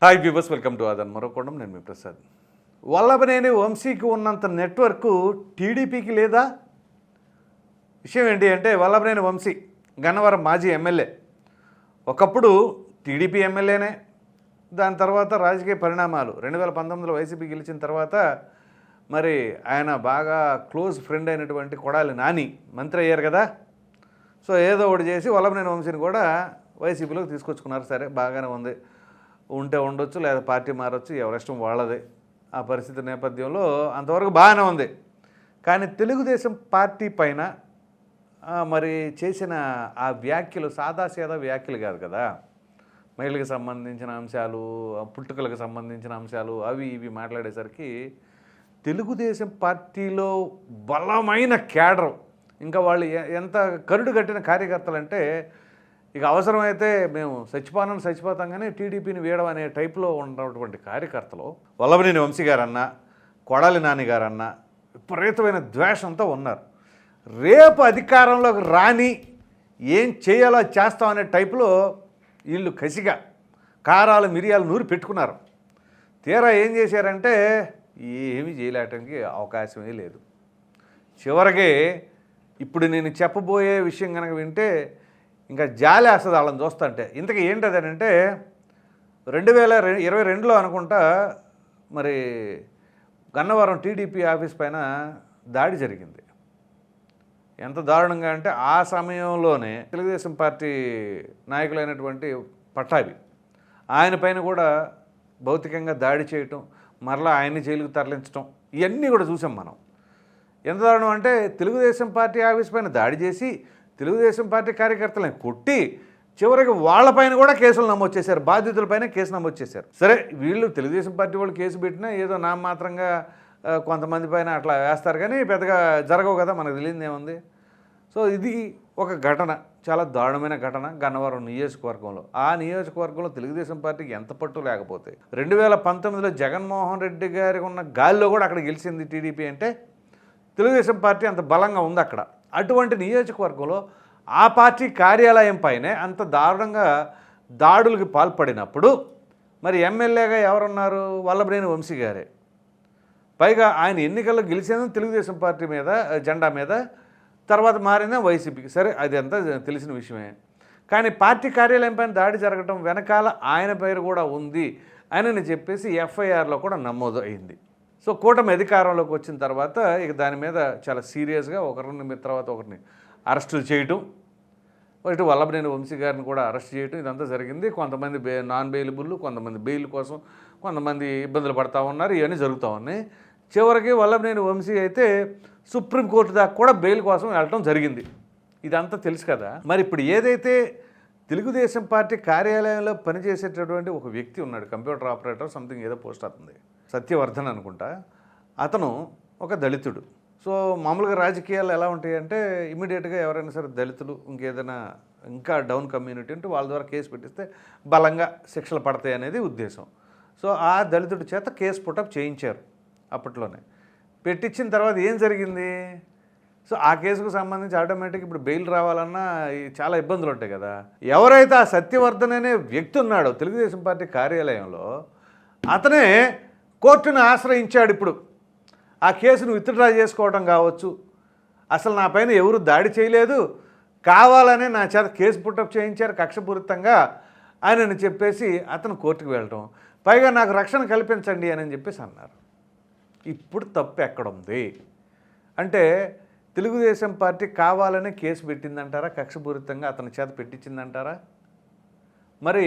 Hi viewers welcome to ఆదన్ మరొకడం నేను మీ ప్రసాద్. వల్లభనేని వంశీకి ఉన్నంత నెట్వర్క్ టీడీపీకి లేదా? విషయం ఏంటి అంటే వల్లభనేని వంశీ గన్నవరం మాజీ ఎమ్మెల్యే. ఒకప్పుడు టీడీపీ ఎమ్మెల్యేనే. దాని తర్వాత రాజకీయ పరిణామాలు. రెండు వేల పంతొమ్మిదిలో వైసీపీ గెలిచిన తర్వాత మరి ఆయన బాగా క్లోజ్ ఫ్రెండ్ అయినటువంటి కొడాలి నాని మంత్రి అయ్యారు కదా. సో ఏదో ఒకటి చేసి వల్లభనేని వంశీని కూడా వైసీపీలోకి తీసుకొచ్చుకున్నారు. సరే బాగానే ఉంది. ఉంటే ఉండొచ్చు లేదా పార్టీ మారొచ్చు ఎవరిష్టం వాళ్ళదే. ఆ పరిస్థితి నేపథ్యంలో అంతవరకు బాగానే ఉంది. కానీ తెలుగుదేశం పార్టీ పైన మరి చేసిన ఆ వ్యాఖ్యలు సాదాసీదా వ్యాఖ్యలు కాదు కదా. మహిళలకు సంబంధించిన అంశాలు పుట్టుకలకు సంబంధించిన అంశాలు అవి ఇవి మాట్లాడేసరికి తెలుగుదేశం పార్టీలో బలమైన క్యాడర్. ఇంకా వాళ్ళు ఎంత కరుడు కట్టిన కార్యకర్తలు అంటే ఇక అవసరమైతే మేము చచ్చిపోనని చచ్చిపోతాం కానీ టీడీపీని వేయడం అనే టైప్లో ఉన్నటువంటి కార్యకర్తలు వల్లభనేని వంశీ గారన్న కొడాలి నాని గారన్నా విపరీతమైన ద్వేషంతో ఉన్నారు. రేపు అధికారంలోకి రాని ఏం చేయాలో చేస్తాం అనే టైపులో వీళ్ళు కసిగా కారాలు మిరియాలు నూరి పెట్టుకున్నారు. తీరా ఏం చేశారంటే ఏమి చేయలేటానికి అవకాశమే లేదు. చివరికి ఇప్పుడు నేను చెప్పబోయే విషయం కనుక వింటే ఇంకా జాలి వేస్తుంది వాళ్ళని చూస్తుంటే. ఇంతకీ ఏంటది అని అంటే రెండు వేల ఇరవై రెండులో అనుకుంటా మరి గన్నవరం టీడీపీ ఆఫీస్ పైన దాడి జరిగింది. ఎంత దారుణంగా అంటే ఆ సమయంలోనే తెలుగుదేశం పార్టీ నాయకులైనటువంటి పట్టాభి ఆయన పైన కూడా భౌతికంగా దాడి చేయటం మరలా ఆయన్ని జైలుకు తరలించడం ఇవన్నీ కూడా చూసాం మనం. ఎంత దారుణం అంటే తెలుగుదేశం పార్టీ ఆఫీస్ పైన దాడి చేసి తెలుగుదేశం పార్టీ కార్యకర్తలను కొట్టి చివరికి వాళ్ళపైన కూడా కేసులు నమోదు చేశారు. బాధితులపైన కేసు నమోదు చేశారు. సరే వీళ్ళు తెలుగుదేశం పార్టీ వాళ్ళు కేసు పెట్టినా ఏదో నామాత్రంగా మాత్రంగా కొంతమంది పైన అట్లా వేస్తారు కానీ పెద్దగా జరగవు కదా మనకు తెలియదు ఏముంది. సో ఇది ఒక ఘటన చాలా దారుణమైన ఘటన గన్నవరం నియోజకవర్గంలో. ఆ నియోజకవర్గంలో తెలుగుదేశం పార్టీకి ఎంత పట్టు లేకపోతే. రెండు వేల పంతొమ్మిదిలో జగన్మోహన్ రెడ్డి గారికి ఉన్న గాలిలో కూడా అక్కడ గెలిచింది టీడీపీ అంటే తెలుగుదేశం పార్టీ అంత బలంగా ఉంది అక్కడ. అటువంటి నియోజకవర్గంలో ఆ పార్టీ కార్యాలయం పైనే అంత దారుణంగా దాడులకు పాల్పడినప్పుడు మరి ఎమ్మెల్యేగా ఎవరున్నారు? వల్లభనేని వంశీ గారే. పైగా ఆయన ఎన్నికల్లో గెలిచేందుకు తెలుగుదేశం పార్టీ మీద జెండా మీద తర్వాత మారిందే వైసీపీకి. సరే అది అంతా తెలిసిన విషయమే. కానీ పార్టీ కార్యాలయం పైన దాడి జరగడం వెనకాల ఆయన పేరు కూడా ఉంది అని చెప్పేసి ఎఫ్ఐఆర్లో కూడా నమోదు అయింది. సో కూటమి అధికారంలోకి వచ్చిన తర్వాత ఇక దాని మీద చాలా సీరియస్గా ఒకరిని తర్వాత ఒకరిని అరెస్టులు చేయటం ఇటు వల్లభనేని వంశీ గారిని కూడా అరెస్ట్ చేయటం ఇదంతా జరిగింది. కొంతమంది బే నాన్ బెయిలబుల్ కొంతమంది బెయిల్ కోసం కొంతమంది ఇబ్బందులు పడతా ఉన్నారు. ఇవన్నీ జరుగుతూ ఉన్నాయి. చివరికి వల్లభనేని వంశీ అయితే సుప్రీంకోర్టు దాకా కూడా బెయిల్ కోసం వెళ్ళటం జరిగింది. ఇదంతా తెలుసు కదా. మరి ఇప్పుడు ఏదైతే తెలుగుదేశం పార్టీ కార్యాలయంలో పనిచేసేటటువంటి ఒక వ్యక్తి ఉన్నాడు కంప్యూటర్ ఆపరేటర్ సంథింగ్ ఏదో పోస్ట్ అవుతుంది సత్యవర్ధన్ అనుకుంటా అతను ఒక దళితుడు. సో మామూలుగా రాజకీయాలు ఎలా ఉంటాయి అంటే ఇమీడియట్గా ఎవరైనా సరే దళితులు ఇంకేదైనా ఇంకా డౌన్ కమ్యూనిటీ ఉంటే వాళ్ళ ద్వారా కేసు పెట్టిస్తే బలంగా శిక్షలు పడతాయి అనేది ఉద్దేశం. సో ఆ దళితుడి చేత కేసు పుటప్ చేయించారు అప్పట్లోనే. పెట్టించిన తర్వాత ఏం జరిగింది? సో ఆ కేసుకు సంబంధించి ఆటోమేటిక్ ఇప్పుడు బెయిల్ రావాలన్నా చాలా ఇబ్బందులు ఉంటాయి కదా. ఎవరైతే ఆ సత్యవర్ధన్ అనే వ్యక్తి ఉన్నాడో తెలుగుదేశం పార్టీ కార్యాలయంలో అతనే కోర్టును ఆశ్రయించాడు ఇప్పుడు. ఆ కేసును విత్డ్రా చేసుకోవడం కావచ్చు. అసలు నా పైన ఎవరు దాడి చేయలేదు. కావాలనే నా చేత కేసు పుట్టప్ చేయించారు కక్షపూరితంగా అని చెప్పేసి అతను కోర్టుకు వెళ్ళటం. పైగా నాకు రక్షణ కల్పించండి అని చెప్పేసి అన్నారు. ఇప్పుడు తప్పు ఎక్కడుంది? అంటే తెలుగుదేశం పార్టీ కావాలనే కేసు పెట్టిందంటారా? కక్షపూరితంగా అతని చేత పెట్టించిందంటారా? మరి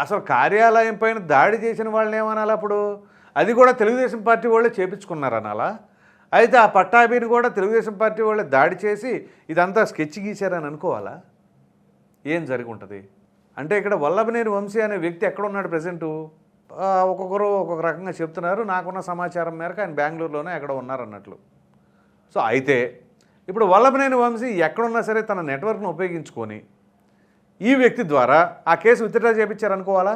అసలు కార్యాలయం పైన దాడి చేసిన వాళ్ళని ఏమనాలి అప్పుడు? అది కూడా తెలుగుదేశం పార్టీ వాళ్ళే చేపించుకున్నారు అనాలా అయితే ఆ పట్టాభిని కూడా తెలుగుదేశం పార్టీ వాళ్ళే దాడి చేసి ఇదంతా స్కెచ్ గీశారని అనుకోవాలా? ఏం జరిగి ఉంటుంది అంటే ఇక్కడ వల్లభనేని వంశీ అనే వ్యక్తి ఎక్కడ ఉన్నాడు ప్రజెంటు ఒక్కొక్కరు ఒక్కొక్క రకంగా చెప్తున్నారు. నాకున్న సమాచారం మేరకు ఆయన బెంగళూరులోనే ఎక్కడ ఉన్నారన్నట్లు. సో అయితే ఇప్పుడు వల్లభనేని వంశీ ఎక్కడున్నా సరే తన నెట్వర్క్ను ఉపయోగించుకొని ఈ వ్యక్తి ద్వారా ఆ కేసు విత్డ్రా చేయించారనుకోవాలా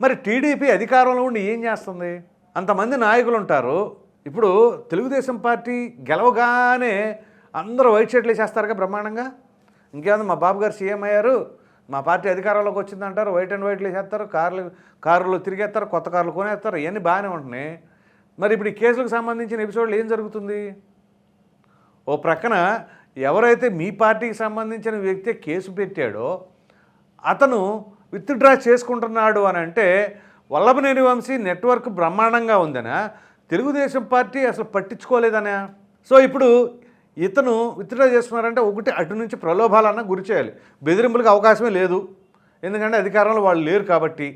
మరి టీడీపీ అధికారంలో ఉండి ఏం చేస్తుంది? అంతమంది నాయకులు ఉంటారు ఇప్పుడు తెలుగుదేశం పార్టీ గెలవగానే అందరూ వైట్ షర్ట్లు వేసేస్తారుగా బ్రహ్మాండంగా. ఇంకేముంది మా బాబు గారు సీఎం అయ్యారు. మా పార్టీ అధికారంలోకి వచ్చిందంటారు. వైట్ అండ్ వైట్లు వేసేస్తారు. కార్లు కారులో తిరిగేస్తారు. కొత్త కార్లు కొనేస్తారు. ఇవన్నీ బాగానే ఉంటున్నాయి. మరి ఇప్పుడు ఈ కేసులకు సంబంధించిన ఎపిసోడ్లు ఏం జరుగుతుంది? ఓ ప్రక్కన ఎవరైతే మీ పార్టీకి సంబంధించిన వ్యక్తి కేసు పెట్టాడో అతను విత్డ్రా చేసుకుంటున్నాడు అని అంటే వల్లభనేని వంశీ నెట్వర్క్ బ్రహ్మాండంగా ఉందనా. తెలుగుదేశం పార్టీ అసలు పట్టించుకోలేదనా. సో ఇప్పుడు ఇతను విత్డ్రా చేస్తున్నారంటే ఒకటి అటు నుంచి ప్రలోభాలన్నా గురి చేయాలి. బెదిరింపులకు అవకాశమే లేదు. ఎందుకంటే అధికారంలో వాళ్ళు లేరు కాబట్టి.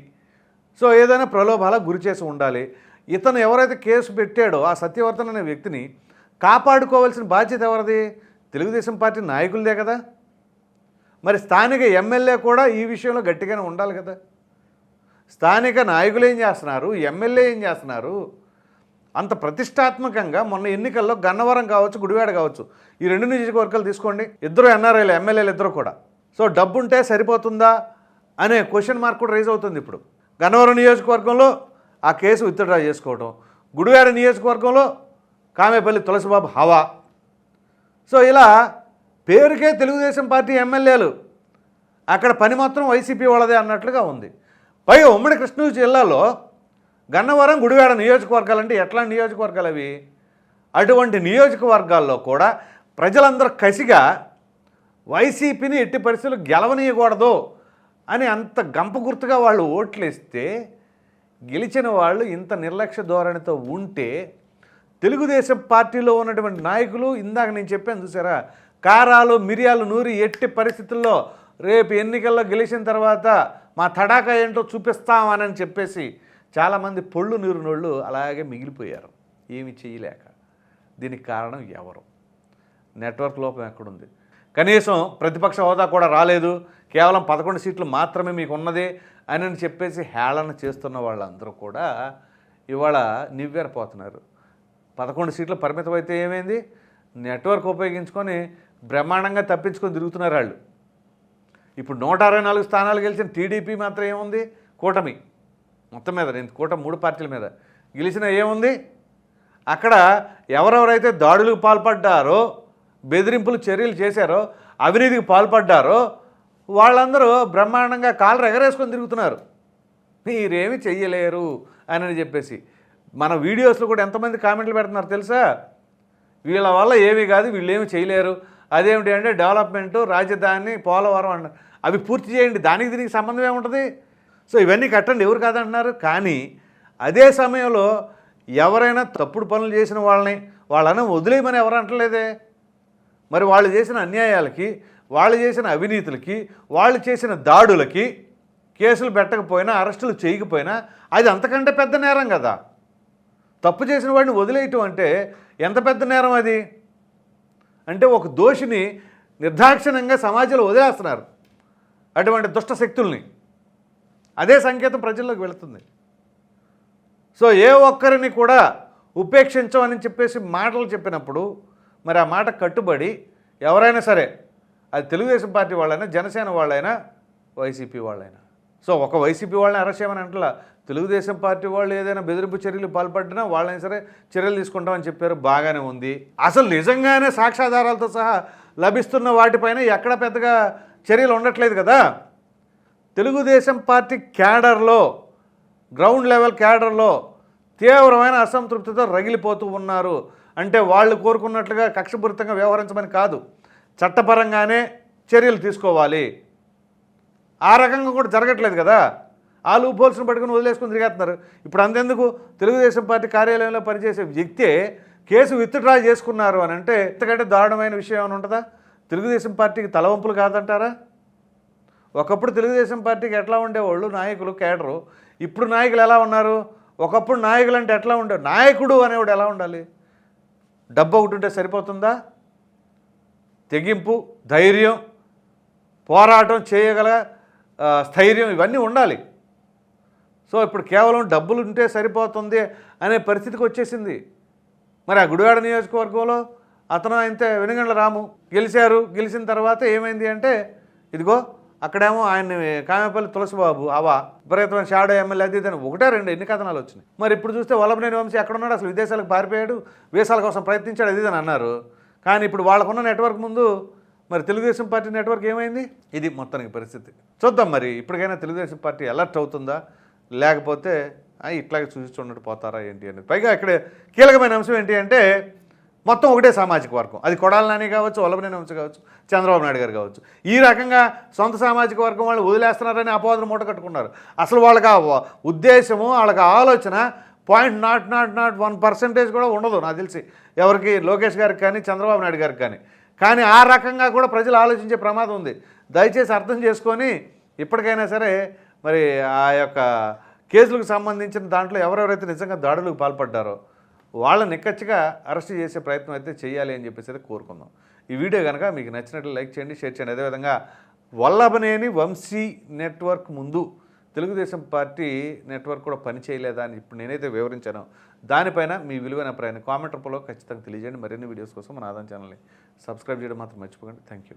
సో ఏదైనా ప్రలోభాలకు గురి చేసి ఉండాలి. ఇతను ఎవరైతే కేసు పెట్టాడో ఆ సత్యవర్ధన్ అనే వ్యక్తిని కాపాడుకోవాల్సిన బాధ్యత ఎవరిది? తెలుగుదేశం పార్టీ నాయకులదే కదా. మరి స్థానిక ఎమ్మెల్యే కూడా ఈ విషయంలో గట్టిగానే ఉండాలి కదా. స్థానిక నాయకులు ఏం చేస్తున్నారు? ఎమ్మెల్యే ఏం చేస్తున్నారు? అంత ప్రతిష్టాత్మకంగా మొన్న ఎన్నికల్లో గన్నవరం కావచ్చు గుడివాడ కావచ్చు ఈ రెండు నియోజకవర్గాలు తీసుకోండి. ఇద్దరు ఎన్ఆర్ఐలు ఎమ్మెల్యేలు ఇద్దరు కూడా. సో డబ్బు ఉంటే సరిపోతుందా అనే క్వశ్చన్ మార్క్ కూడా రైజ్ అవుతుంది ఇప్పుడు. గన్నవరం నియోజకవర్గంలో ఆ కేసు విత్డ్రా చేసుకోవడం గుడివాడ నియోజకవర్గంలో కామేపల్లి తులసిబాబు హవా. సో ఇలా పేరుకే తెలుగుదేశం పార్టీ ఎమ్మెల్యేలు. అక్కడ పని మాత్రం వైసీపీ వాళ్ళదే అన్నట్లుగా ఉంది. పైగా ఉమ్మడి కృష్ణా జిల్లాలో గన్నవరం గుడివాడ నియోజకవర్గాలు అంటే ఎట్లా నియోజకవర్గాలు అవి? అటువంటి నియోజకవర్గాల్లో కూడా ప్రజలందరూ కసిగా వైసీపీని ఎట్టి పరిస్థితులు గెలవనీయకూడదు అని అంత గంప గుర్తుగా వాళ్ళు ఓట్లేస్తే గెలిచిన వాళ్ళు ఇంత నిర్లక్ష్య ధోరణితో ఉంటే తెలుగుదేశం పార్టీలో ఉన్నటువంటి నాయకులు ఇందాక నేను చెప్పాను చూసారా కారాలు మిరియాలు నూరి ఎట్టి పరిస్థితుల్లో రేపు ఎన్నికల్లో గెలిచిన తర్వాత మా తడాక ఏంటో చూపిస్తామని చెప్పేసి చాలామంది పొళ్ళు నూరినోళ్ళు అలాగే మిగిలిపోయారు. ఏమి చేయలేక. దీనికి కారణం ఎవరు? నెట్వర్క్ లోపం ఎక్కడుంది? కనీసం ప్రతిపక్ష హోదా కూడా రాలేదు. కేవలం పదకొండు సీట్లు మాత్రమే మీకు ఉన్నది అని అని చెప్పేసి హేళన చేస్తున్న వాళ్ళందరూ కూడా ఇవాళ నివ్వెరపోతున్నారు. పదకొండు సీట్లు పరిమితం అయితే ఏమైంది? నెట్వర్క్ ఉపయోగించుకొని బ్రహ్మాండంగా తప్పించుకొని తిరుగుతున్నారు వాళ్ళు. ఇప్పుడు నూట అరవై నాలుగు స్థానాలు గెలిచిన టీడీపీ మాత్రం ఏముంది? కూటమి. మొత్తం మీద నేను కూటమి మూడు పార్టీల మీద. గెలిచిన ఏముంది? అక్కడ ఎవరెవరైతే దాడులకు పాల్పడ్డారో బెదిరింపులు చర్యలు చేశారో అవినీతికి పాల్పడ్డారో వాళ్ళందరూ బ్రహ్మాండంగా కాళ్ళు ఎగరేసుకొని తిరుగుతున్నారు. మీరేమి చెయ్యలేరు అని చెప్పేసి. మన వీడియోస్లో కూడా ఎంతమంది కామెంట్లు పెడుతున్నారు తెలుసా? వీళ్ళ వల్ల ఏమీ కాదు వీళ్ళు ఏమి చేయలేరు. అదేమిటి అంటే డెవలప్మెంటు రాజధాని పోలవరం అంటారు అవి పూర్తి చేయండి. దానికి దీనికి సంబంధం ఏముంటుంది? సో ఇవన్నీ కట్టండి. ఎవరు కాదంటున్నారు? కానీ అదే సమయంలో ఎవరైనా తప్పుడు పనులు చేసిన వాళ్ళని వాళ్ళని వదిలేయమని ఎవరు అంటలేదే? మరి వాళ్ళు చేసిన అన్యాయాలకి వాళ్ళు చేసిన అవినీతులకి వాళ్ళు చేసిన దాడులకి కేసులు పెట్టకపోయినా అరెస్టులు చేయకపోయినా అది అంతకంటే పెద్ద నేరం కదా. తప్పు చేసిన వాడిని వదిలేయటం అంటే ఎంత పెద్ద నేరం అది? అంటే ఒక దోషిని నిర్దాక్షిణ్యంగా సమాజంలో వదిలేస్తున్నారు. అటువంటి దుష్ట శక్తుల్ని అదే సంకేతం ప్రజల్లోకి వెళుతుంది. సో ఏ ఒక్కరిని కూడా ఉపేక్షించమని చెప్పేసి మాటలు చెప్పినప్పుడు మరి ఆ మాట కట్టుబడి ఎవరైనా సరే అది తెలుగుదేశం పార్టీ వాళ్ళైనా జనసేన వాళ్ళైనా వైసీపీ వాళ్ళైనా. సో ఒక వైసీపీ వాళ్ళని అరెస్ట్ చేయమని అంటలా తెలుగుదేశం పార్టీ వాళ్ళు ఏదైనా బెదిరింపు చర్యలు పాల్పడినా వాళ్ళైనా సరే చర్యలు తీసుకుంటామని చెప్పారు బాగానే ఉంది. అసలు నిజంగానే సాక్ష్యాధారాలతో సహా లభిస్తున్న వాటిపైన ఎక్కడ పెద్దగా చర్యలు ఉండట్లేదు కదా? తెలుగుదేశం పార్టీ క్యాడర్లో గ్రౌండ్ లెవెల్ క్యాడర్లో తీవ్రమైన అసంతృప్తితో రగిలిపోతూ ఉన్నారు. అంటే వాళ్ళు కోరుకున్నట్లుగా కక్షపూరితంగా వ్యవహరించమని కాదు. చట్టపరంగానే చర్యలు తీసుకోవాలి. ఆ రకంగా కూడా జరగట్లేదు కదా? ఆ లూపోల్స్ని పట్టుకుని వదిలేసుకుని తిరిగేస్తున్నారు. ఇప్పుడు అంతెందుకు? తెలుగుదేశం పార్టీ కార్యాలయంలో పనిచేసే వ్యక్తే కేసు విత్డ్రా చేసుకున్నారు అని అంటే ఇంతకంటే దారుణమైన విషయం ఏమైనా ఉంటుందా? తెలుగుదేశం పార్టీకి తలవంపులు కాదంటారా? ఒకప్పుడు తెలుగుదేశం పార్టీకి ఎట్లా ఉండేవాళ్ళు? నాయకులు కేడరు. ఇప్పుడు నాయకులు ఎలా ఉన్నారు? ఒకప్పుడు నాయకులు అంటే ఎట్లా ఉండే నాయకుడు అనేవాడు ఎలా ఉండాలి? డబ్బు ఒకటి ఉంటే సరిపోతుందా? తెగింపు ధైర్యం పోరాటం చేయగల స్థైర్యం ఇవన్నీ ఉండాలి. సో ఇప్పుడు కేవలం డబ్బులు ఉంటే సరిపోతుంది అనే పరిస్థితికి వచ్చేసింది. మరి ఆ గుడివాడ నియోజకవర్గంలో అతను అయితే వెనుగండ్ల రాము గెలిచారు. గెలిచిన తర్వాత ఏమైంది అంటే ఇదిగో అక్కడేమో ఆయన్ని కామేపల్లి తులసిబాబు అవా విపరీతమైన షాడో ఎమ్మెల్యే అది ఇది ఒకటే రెండు ఎన్ని కథనాలు వచ్చినాయి. మరి ఇప్పుడు చూస్తే వల్లభనేని వంశీ ఎక్కడ ఉన్నాడు అసలు విదేశాలకు పారిపోయాడు. వీసాల కోసం ప్రయత్నించాడు అది ఇది అని అన్నారు. కానీ ఇప్పుడు వాళ్ళకున్న నెట్వర్క్ ముందు మరి తెలుగుదేశం పార్టీ నెట్వర్క్ ఏమైంది? ఇది మొత్తానికి పరిస్థితి. చూద్దాం మరి ఇప్పటికైనా తెలుగుదేశం పార్టీ అలర్ట్ అవుతుందా? లేకపోతే ఇట్లాగే చూసి చూడండి పోతారా ఏంటి అనేది. పైగా ఇక్కడ కీలకమైన అంశం ఏంటి అంటే మొత్తం ఒకటే సామాజిక వర్గం. అది కొడాల నాని కావచ్చు వల్లభనేని వంశ కావచ్చు చంద్రబాబు నాయుడు గారు కావచ్చు. ఈ రకంగా సొంత సామాజిక వర్గం వాళ్ళు వదిలేస్తున్నారని అపవాదులు మూట కట్టుకున్నారు. అసలు వాళ్ళకి ఆ ఉద్దేశము వాళ్ళకి ఆలోచన point not not not one percentage కూడా ఉండదు నాకు తెలిసి. ఎవరికి? లోకేష్ గారికి కానీ చంద్రబాబు నాయుడు గారికి కానీ. కానీ ఆ రకంగా కూడా ప్రజలు ఆలోచించే ప్రమాదం ఉంది. దయచేసి అర్థం చేసుకొని ఇప్పటికైనా సరే మరి ఆ యొక్క కేసులకు సంబంధించిన దాంట్లో ఎవరెవరైతే నిజంగా దాడులకు పాల్పడ్డారో వాళ్ళని నిక్కచ్చిగా అరెస్ట్ చేసే ప్రయత్నం అయితే చేయాలి అని చెప్పేసి అయితే కోరుకుందాం. ఈ వీడియో కనుక మీకు నచ్చినట్లు లైక్ చేయండి షేర్ చేయండి. అదేవిధంగా వల్లభనేని వంశీ నెట్వర్క్ ముందు తెలుగుదేశం పార్టీ నెట్వర్క్ కూడా పని చేయలేదా అని ఇప్పుడు నేనైతే వివరించాను. దానిపైన మీ విలువైన ప్రయాణం కామెంట్ రూపంలో ఖచ్చితంగా తెలియజేయండి. మరిన్ని వీడియోస్ కోసం మన ఆదాన్ ఛానల్ని సబ్స్క్రైబ్ చేయడం మాత్రం మర్చిపోకండి. Thank you.